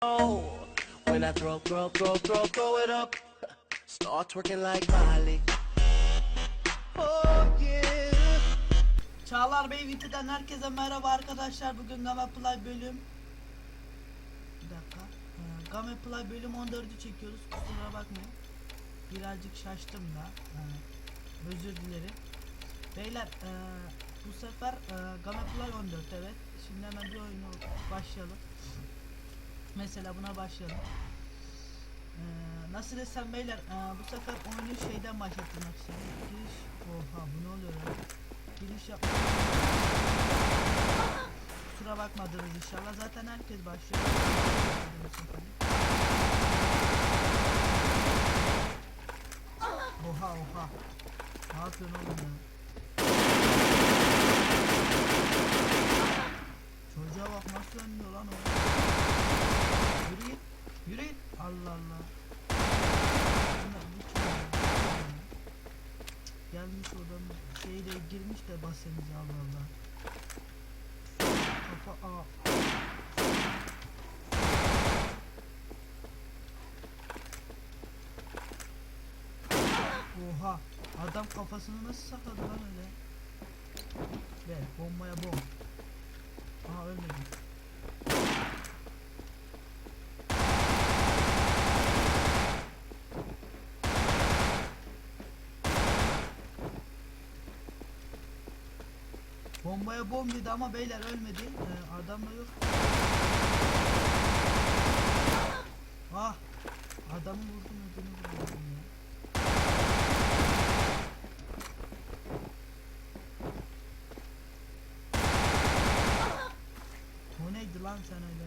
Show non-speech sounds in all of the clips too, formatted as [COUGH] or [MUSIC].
When I throw, throw, throw, throw, throw it up, start twerking like Miley. Oh yeah. Çağlar Bey Viti'den herkese merhaba arkadaşlar. Bugün Game Play bölüm Bir dakika. Ee, Game Play bölüm 14'ü çekiyoruz. Kusura bakmayın. Birazcık şaştım da. Yani özür dilerim. Beyler ee, bu sefer ee, Game Play 14 evet. Şimdi hemen bir oyuna başlayalım. Mesela buna başlayalım. Ee, nasıl desem beyler ee, bu sefer oyunu şeyden başlatmak istiyorum. Giriş. Oha bu ne oluyor ya? Giriş yap. Kusura bakmadınız inşallah. Zaten herkes başlıyor. Oha oha. Ne yapıyorsun oğlum ya? Çocuğa bak nasıl önlüyor lan o. Yürü git. Yürü git. Allah Allah. Bunlar bu kim ya? Gelmiş oradan şeyle basemize Allah Allah. Kafa a. Oha. Adam kafasını nasıl sakladı lan öyle? Ver bombaya bom. Aha ölmedi. Bombaya bom dedi ama beyler ölmedi. Ee, adam da yok. Ah! Adamı vurdum ödünü vurdum ya. O neydi lan sen öyle?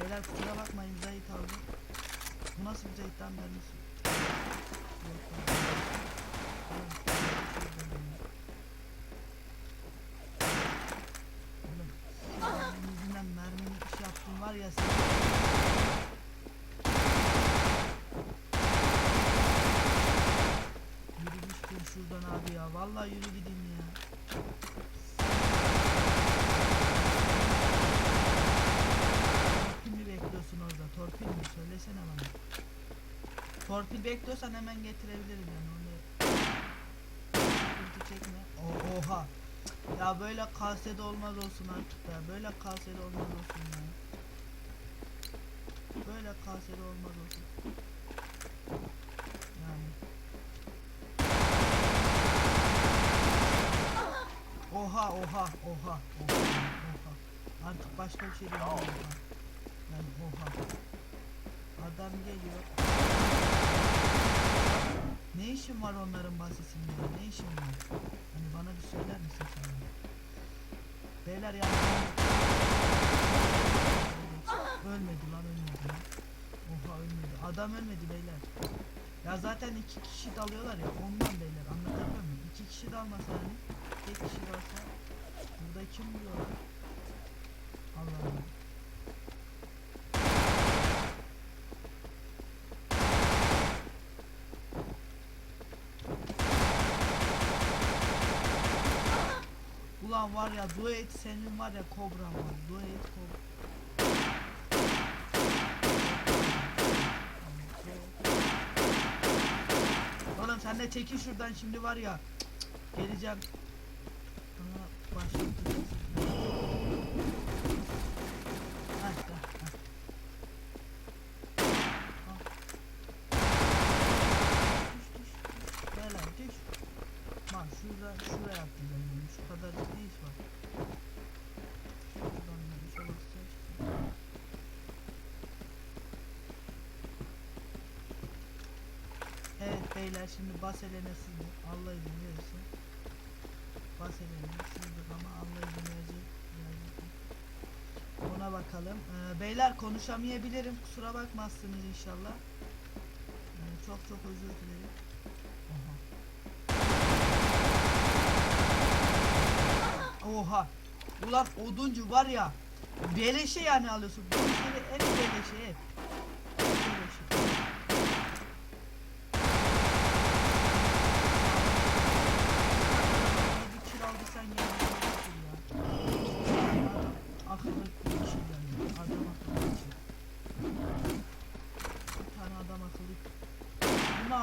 Beyler kusura bakmayın zayıf aldım. Bu nasıl bir zayıf lan ben nasıl? Yok lan. Oğlum, senin yüzünden mermini iş sen. Yürü düştüm şuradan abi ya. Vallahi yürü gideyim ya. Torpil mi bekliyorsun orada? Torpil mi? Söylesene bana. Torpil bekliyorsan hemen getirebilirim yani onu. Sıkıntı çekme. Oha. Ya böyle kasede olmaz olsun artık ya. Böyle kasede olmaz olsun ya. Kasede olmaz olsun. Yani. Oha oha oha oha oha. Artık başka bir şey değil. Oha. Yani oha. Adam geliyor. Ne işin var onların bahsesinde? Ne işin var? Hani bana bir söyler misin sen? Beyler ya. Ölmedi lan ölmedi lan. Oha ölmedi. Adam ölmedi beyler. Ya zaten iki kişi dalıyorlar ya ondan beyler anlatabiliyor muyum? İki kişi dalmasa hani tek kişi dalsa burada kim vuruyor lan? Allah Allah. Ulan var ya duet senin var ya kobran var. Duet kobra. Oğlum sen de çekil şuradan şimdi var ya. Geleceğim. Sana başlatacağım. Heh, heh, heh. Al. Düş, düş, düş. Beyler, düş. Lan şurada şuraya atlayacağım yani. Şu kadar ne iş var? Şuradan da işe basacağız. Evet beyler şimdi bas elene sizde. Allah izin verirse. Bas elene sizde ama Allah izin verecek. verecek. Ona bakalım. Ee, beyler konuşamayabilirim. Kusura bakmazsınız inşallah. Ee, çok çok özür dilerim. Oha. Oha. Ulan oduncu var ya. Beleşe yani alıyorsun. Bu hep beleşe hep. Hep beleşe. Bir kil aldıysan gel. Bir kil ya.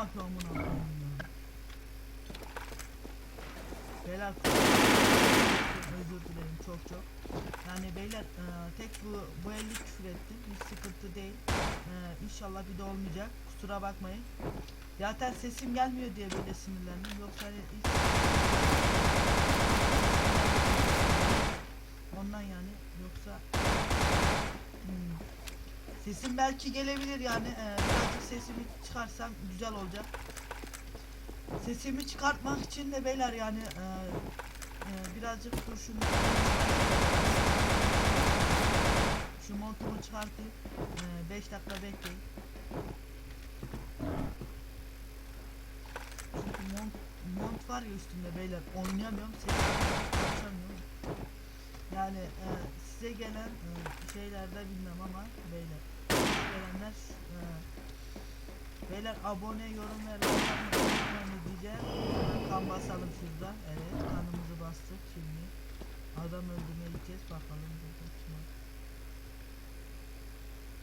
Ya? Beyler özür dilerim çok çok. Yani beyler e, tek bu bu elli küfür ettim. Hiç sıkıntı değil. E, inşallah bir de olmayacak. Kusura bakmayın. Zaten sesim gelmiyor diye böyle sinirlendim. Yoksa hani hiç... Ondan yani yoksa Hmm. Sesim belki gelebilir yani e, birazcık sesimi çıkarsam güzel olacak. Sesimi çıkartmak için de beyler yani e, e, birazcık dur şunu şu montumu çıkartayım 5 dakika bekleyin. Çünkü mont, mont var ya üstümde beyler oynayamıyorum sesimi açamıyorum. Yani e, size gelen e, şeylerde bilmem ama beyler gelenler beyler abone yorum ve like diyeceğim. Kan basalım şurada. Evet kanımızı bastık şimdi. Adam öldürmeye gideceğiz bakalım burada kim var.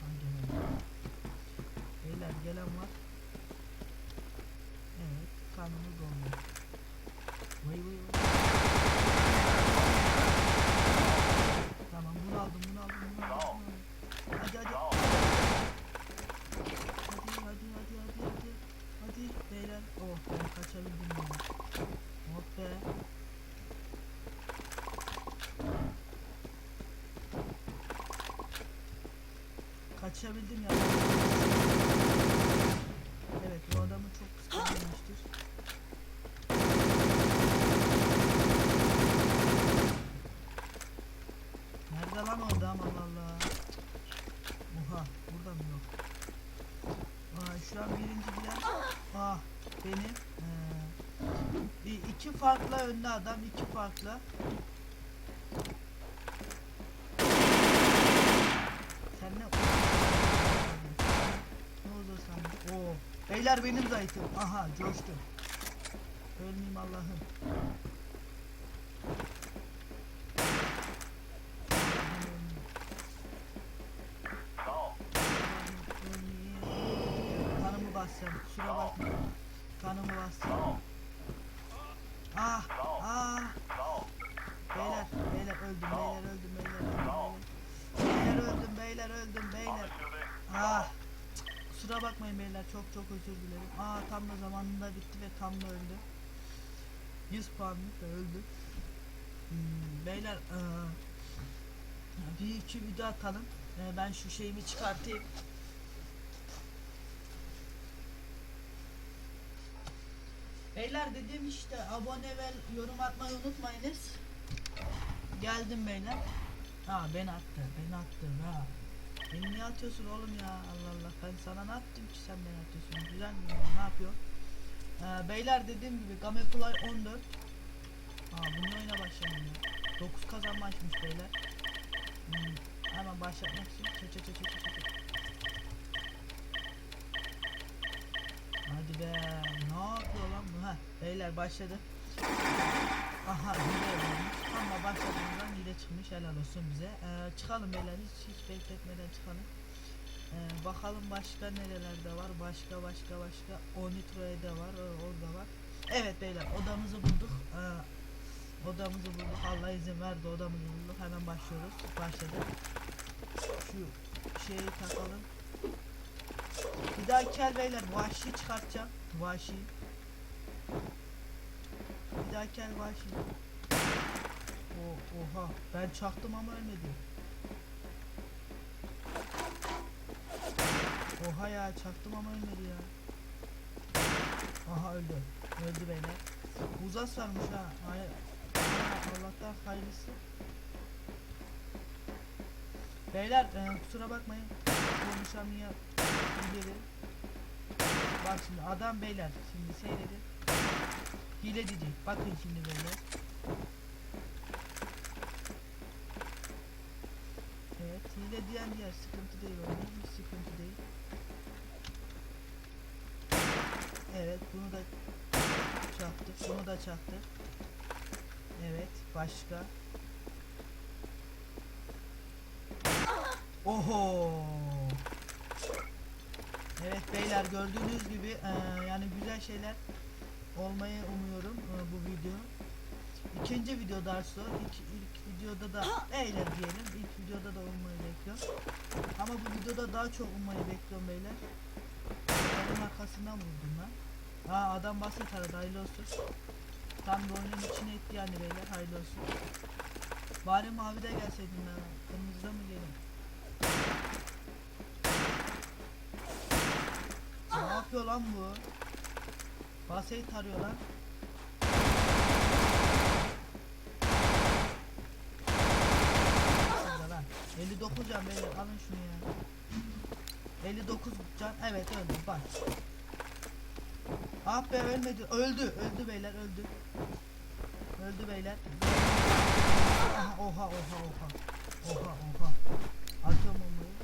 Ha, gelen var. Beyler gelen var. Evet kanımız doldu. Vay vay vay. Tamam bunu aldım bunu aldım bunu aldım. Bunu aldım. Hadi hadi. Hadi hadi hadi hadi hadi. Beyler. Oh ben kaçabildim ya. Oh be. Kaçabildim ya. Evet bu adamı çok kıskanmıştır. Nerede lan o adam Allah Allah. Oha burada mı yok? Aa, şu an birinci bilen ah benim ee, farklı önde adam iki farklı sen ne ne oldu sen Oo. beyler benim zayıfım aha coştum ölmeyeyim Allah'ım Kanımı bastım. Kusura bakma. Kanımı bastım. Ah! Ah! Beyler, beyler öldüm, beyler öldüm, beyler öldüm, beyler. Öldüm, beyler öldüm, beyler. Ah! Kusura bakmayın beyler, çok çok özür dilerim. Aa tam da zamanında bitti ve tam da öldü. 100 puanlık da öldü. Hmm, beyler, eee, bir iki video atalım. Ee, ben şu şeyimi çıkartayım. Beyler dedim işte abone ve yorum atmayı unutmayınız. Geldim beyler. Ha ben attı, ben attım ha. Beni niye atıyorsun oğlum ya Allah Allah ben sana ne yaptım ki sen beni atıyorsun güzel mi ne yapıyor? Ee, beyler dediğim gibi Game Play 14 Aa bunun oyuna başlayalım ya 9 kazanmışmış beyler Hmm, hemen başlatmak için çe çe çe çe çe çe. Hadi be ne yapıyor lan bu? Ha beyler başladı. Aha hile ama başladığımızdan hile çıkmış helal olsun bize. Ee, çıkalım beyler hiç, hiç bekletmeden çıkalım. Ee, bakalım başka nerelerde var? Başka başka başka. Onitro'ya da var o- orada var. Evet beyler odamızı bulduk. Ee, odamızı bulduk. Allah izin verdi odamızı bulduk. Hemen başlıyoruz. Başladı şu şeyi takalım bir daha kel beyler vahşi çıkartacağım. Vahşi. Bir daha kel vahşi. O, oha. Ben çaktım ama ölmedi oha ya çaktım ama ölmedi ya. Aha öldü. Öldü beyler. Uzas varmış ha. Hay Ha, Allah'tan hayırlısı Beyler e, kusura bakmayın. Konuşamıyor ileri Bak şimdi adam beyler şimdi seyredin Hile diyecek. Bakın şimdi beyler Evet hile diyen diğer sıkıntı değil onun hiç sıkıntı değil. Evet bunu da çaktık bunu da çaktık Evet başka Oho Evet beyler gördüğünüz gibi eee, yani güzel şeyler olmayı umuyorum eee, bu video. İkinci video dersi o. İlk, ilk videoda da [GASPS] eğlen diyelim. İlk videoda da olmayı bekliyorum. Ama bu videoda daha çok olmayı bekliyorum beyler. Adamın arkasından vurdum lan. Aa adam basit aradı hayırlı olsun. Tam da oyunun içine etti yani beyler hayırlı olsun. Bari mavide gelseydin ben. Kırmızıda mı gelin? Ne yapıyor lan bu? Baseyi tarıyor lan. Lan. 59 can beyler alın şunu ya. 59 can evet öldü bak. Ah be ölmedi öldü öldü beyler öldü. Öldü beyler. Aha, oha oha oha. Oha oha. Atıyorum bombayı.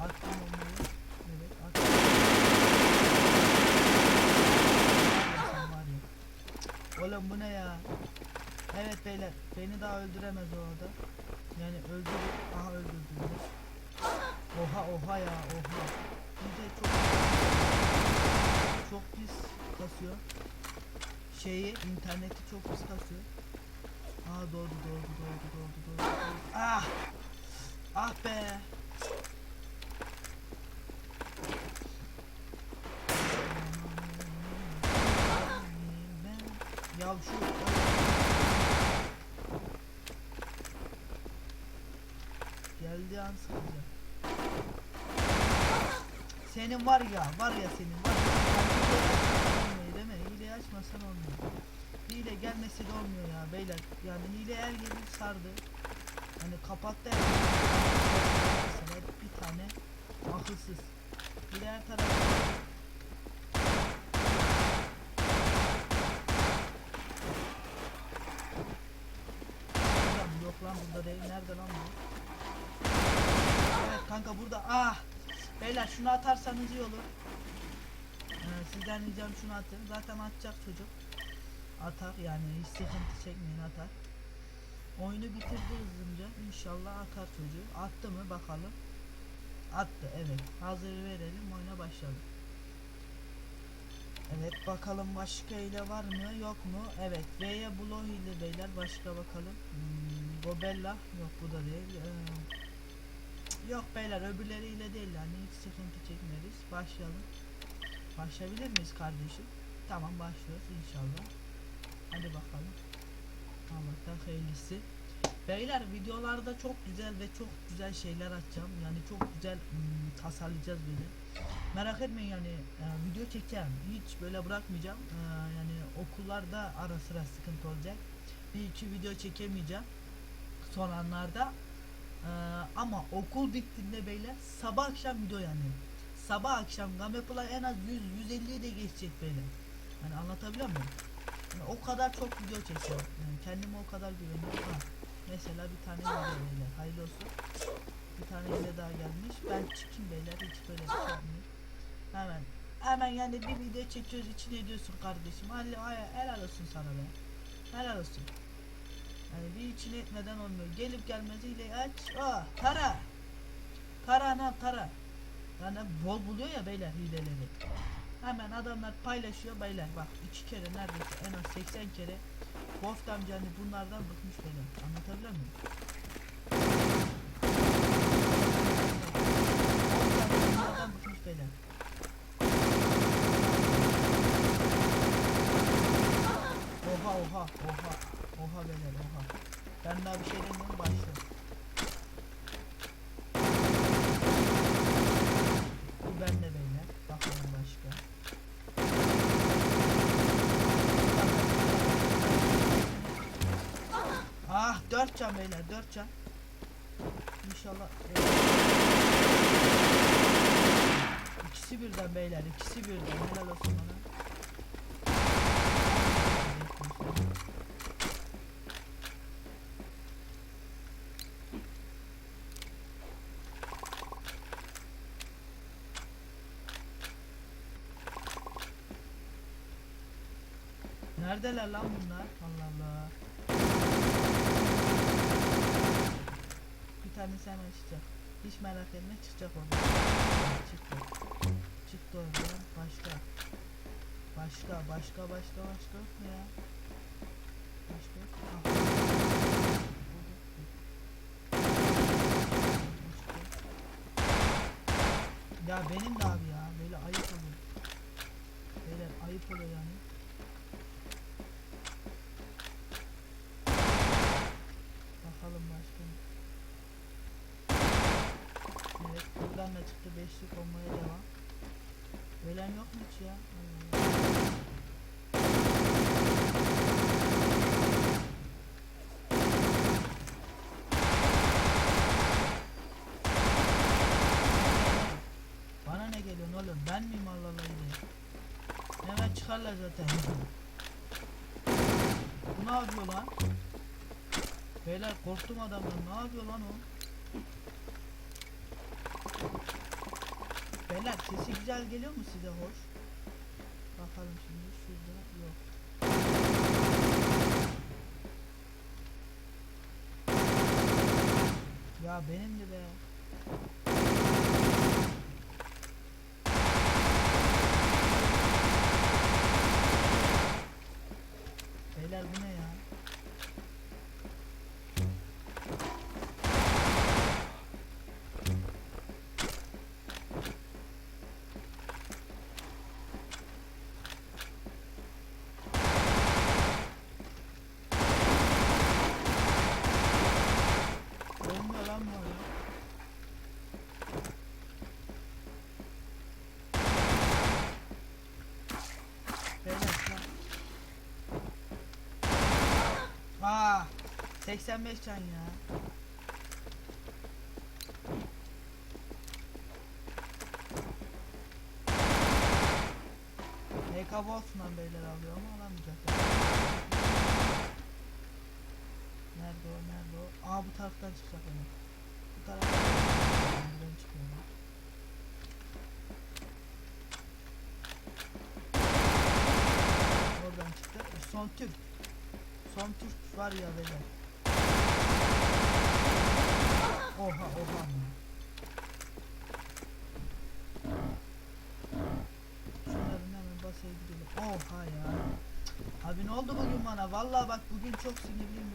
Attım bombayı. Evet attım. Sen var ya. Oğlum bu ne ya? Evet beni daha öldüremez o adam. Yani öldürür. Aha öldürdü. Oha oha ya oha. Bir de çok çok pis kasıyor. Şeyi interneti çok pis kasıyor. Aa doğdu doğdu doğdu doğdu. doğdu. Ah! Ah be! Ya şu An sıkacak. Senin var ya, var ya senin var ya. Olmuyor değil mi? Hile açmasan olmuyor. Hile gelmesi de olmuyor ya beyler. Yani hile her yeri sardı. Hani kapattı her. Mesela bir tane akılsız. Hile her tarafı. Yok lan burada değil. Nerede lan bu? Evet kanka burada. Ah! Beyler şunu atarsanız iyi olur. Ee, sizden ricam şunu atın. Zaten atacak çocuk. Atar yani hiç sıkıntı çekmeyin atar. Oyunu bitirdi hızlıca. İnşallah atar çocuğu. Attı mı bakalım. Attı evet. Hazır verelim oyuna başlayalım. Evet bakalım başka ile var mı yok mu? Evet V'ye blow ile beyler başka bakalım. Hmm, Gobella yok bu da değil. Ee, yok beyler öbürleriyle değil yani hiç sıkıntı çekmeriz. Başlayalım. Başlayabilir miyiz kardeşim? Tamam başlıyoruz inşallah. Hadi bakalım. Allah'tan hayırlısı. Beyler videolarda çok güzel ve çok güzel şeyler atacağım. Yani çok güzel hmm, tasarlayacağız böyle. Merak etmeyin yani e, video çekeceğim. Hiç böyle bırakmayacağım. E, yani okullarda ara sıra sıkıntı olacak. Bir iki video çekemeyeceğim. Son anlarda. E, ama okul bittiğinde beyler sabah akşam video yani. Sabah akşam Game Play en az 100 150'yi de geçecek beyler. Yani anlatabiliyor muyum? Yani o kadar çok video çekeceğim. Yani kendime o kadar güveniyorum. Ha, mesela bir tane video beyler. Hayırlı olsun. Bir tane ile daha gelmiş. Ben çıkayım beyler. Hiç böyle bir şey. Hemen. Hemen yani bir video çekiyoruz için ediyorsun kardeşim. Halil ay- helal olsun sana be. Helal olsun. Yani bir içine etmeden olmuyor. Gelip gelmesiyle aç. Oh, tara. Tara ne tara. Yani bol buluyor ya beyler hileleri. Hemen adamlar paylaşıyor beyler bak iki kere neredeyse en az 80 kere Wolf amca hani bunlardan bıkmış beyler anlatabiliyor muyum? Bunlardan bıkmış beyler. Oha oha oha oha beyler oha. Ben daha bir şey demiyorum başla. Bu bende beyler. Bakalım başka. Ah 4 can beyler 4 can. İnşallah. İkisi birden beyler ikisi birden helal olsun bana. Neredeler lan bunlar? Allah Allah. Bir tanesi hemen çıkacak. Hiç merak etme çıkacak oradan. Çıktı. Çıktı oradan. Başka. Başka, başka, başka, başka yok mu ya? Başka yok. Ya benim de abi ya. Böyle ayıp oluyor. Beyler ayıp oluyor yani. Bakalım başka. ne? Evet buradan da çıktı. Beşlik olmaya devam. Ölen yok mu hiç ya? Bana ne geliyorsun oğlum? Ben miyim Allah Allah yine? Hemen çıkarlar zaten. Bu ne yapıyor lan? Beyler korktum adamdan. Ne yapıyor lan o? Beyler sesi güzel geliyor mu size hoş? Bakalım şimdi şurada yok. Ya benim de be. Beyler bu ne ya? Ölmüyor lan bu adam. Beyler lan. Aa, 85 can ya. EK Wolfman beyler alıyor ama alamayacaklar. Nerede o nerede o? Aa bu taraftan çıkacak onu. Bu taraftan buradan çıkıyorlar. Oradan çıktı. E, Son Türk. Son Türk var ya beyler. Oha oha. Şunların hemen basaya gidelim. Oha ya. Abi ne oldu bugün bana? Vallahi bak bugün çok sinirliyim.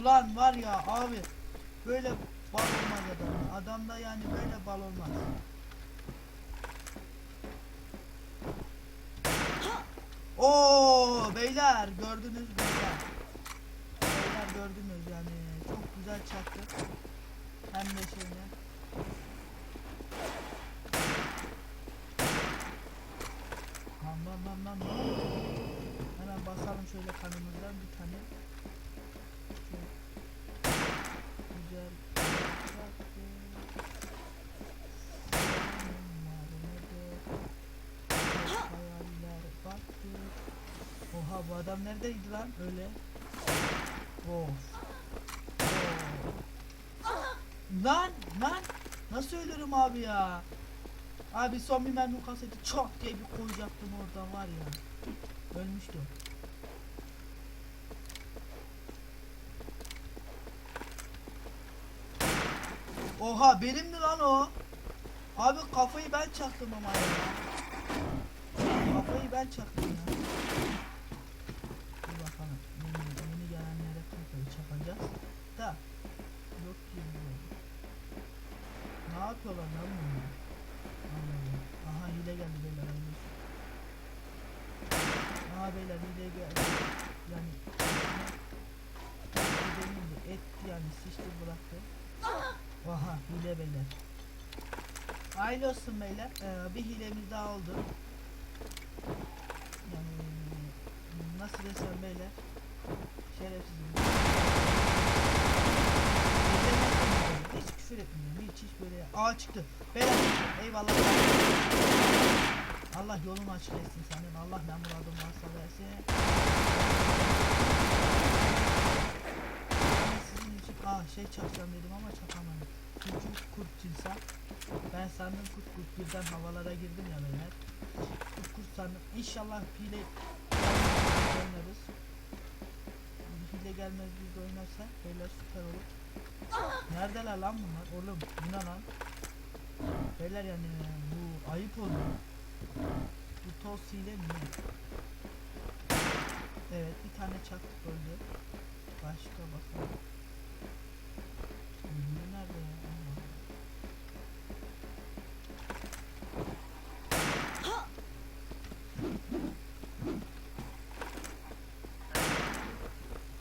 Ulan var ya abi böyle bal olmaz adam. Adamda yani böyle bal olmaz. Oo beyler gördünüz beyler. Beyler gördünüz yani çok güzel çaktı. Hem de şeyle. Lan lan lan lan. Hemen basalım şöyle kanımızdan bir tane. Şöyle. Güzel. Bu adam neredeydi lan öyle? Of. Lan lan nasıl ölürüm abi ya? Abi son bir mermi kaseti çok diye bir koyacaktım oradan var ya. Ölmüştü. Oha benimdi lan o. Abi kafayı ben çaktım ama ya. Kafayı ben çaktım ya. Dur bakalım. Yeni, yeni gelenlere kafayı çakacağız. Da. Yok ki bu. Ne yapıyorlar lan bunlar? Aha hile geldi beyler. hayırlı. Aha beyler hile geldi. Yani demeyeyim de et yani sıçtı bıraktı. Aha hile beyler. Hayırlı olsun beyler. Ee, bir hilemiz daha oldu. Yani nasıl desem beyler. Şerefsizim. Hiç küfür etmiyorum. Hiç hiç böyle. Aa çıktı. Beyler eyvallah. Allah yolunu açık etsin senin. Allah ne muradın varsa versin. Ben sizin için aa şey çakacağım dedim ama çakamadım. Çünkü kurt insan. Ben sandım kurt kurt birden havalara girdim ya beyler. Kurt sandım. İnşallah hile oynarız. Hile gelmez biz de oynarsa beyler süper olur. Neredeler lan bunlar? Oğlum bu ne lan? Beyler yani bu ayıp oluyor. Bu toz hile mi? Evet bir tane çaktık öldü. Başka bakalım. Öbürü nerede ya? Allah Allah.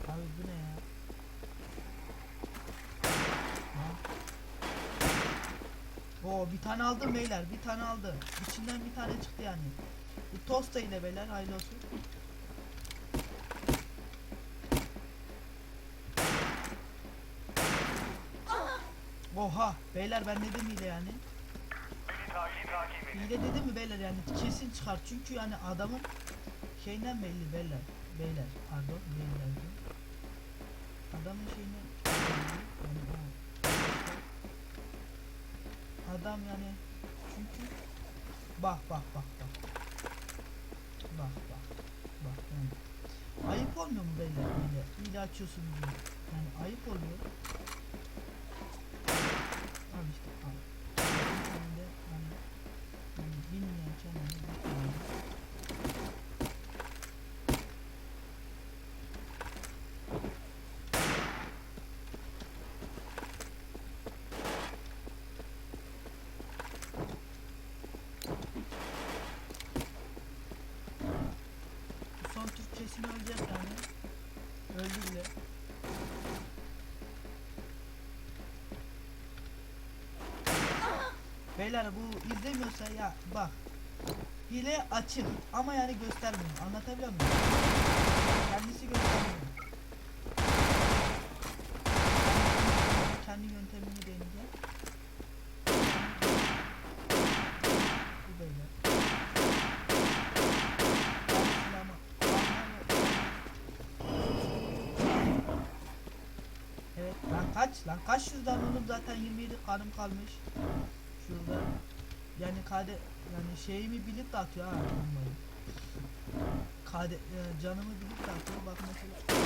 Abi bu ne ya? Ha? Bir tane aldım beyler bir tane aldı. İçinden bir tane çıktı yani. Bu tost da yine beyler hayırlı olsun. Oha beyler ben dedim hile yani. Hile dedim mi beyler yani kesin çıkar çünkü yani adamın şeyinden belli beyler. Beyler pardon beyler diyorum. Adamın şeyinden belli yani o. Adam yani çünkü bak bak bak bak. Bak bak. Bak yani. Ayıp olmuyor mu beyler böyle hile açıyorsun diye. Yani ayıp oluyor. Al işte al. Sen de hani, hani bilmeyen kendini bilmeyen. Bu Türkçesini ölecek yani. Öldü bile. Beyler bu izlemiyorsa ya bak. Hile açık ama yani göstermiyor. Anlatabiliyor muyum? Kendisi göstermiyor. Kendi yöntemini deneyeceğim. Bu beyler. Silahımı- Evet lan kaç şuradan oğlum zaten 27 kanım kalmış. Şurada. Yani kade yani şeyimi bilip de atıyor ha bombayı. Kade e, canımı bilip de atıyor bak mesela.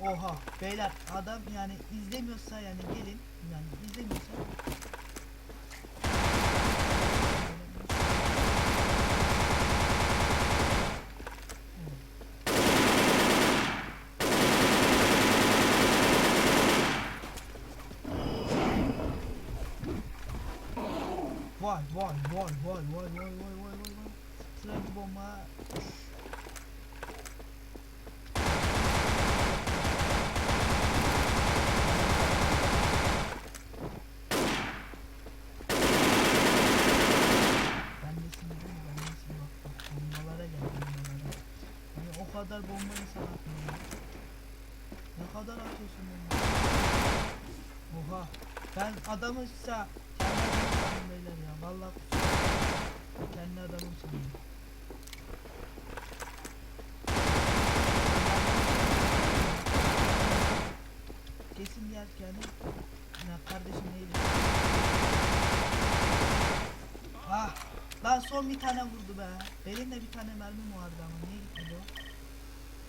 Oha beyler adam yani izlemiyorsa yani gelin yani izlemiyorsa Evet. Vay vay vay vay vay vay vay vay vay vay. Şuraya bir bomba. Hani kadar. Ne kadar atıyorsun bomba? Oha. Ben adamı beyler ya. Vallahi kendi adamım sandım. Kesin. Ya kardeşim neydi? Ah. Lan son bir tane vurdu be. Elimde bir tane mermim vardı ama niye gitmedi o?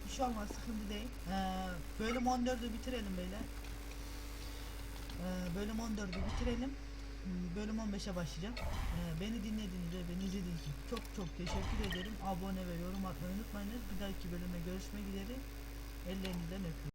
Bir şey olmaz sıkıntı değil. Ee, bölüm 14'ü bitirelim beyler. Ee, bölüm 14'ü bitirelim. Hmm, Bölüm 15'e başlayacağım. Ee, beni dinlediğiniz ve beni izlediğiniz için çok çok teşekkür ederim. Abone ve yorum atmayı unutmayınız. Bir dahaki bölüme görüşmek üzere. Ellerinizden öpüyorum.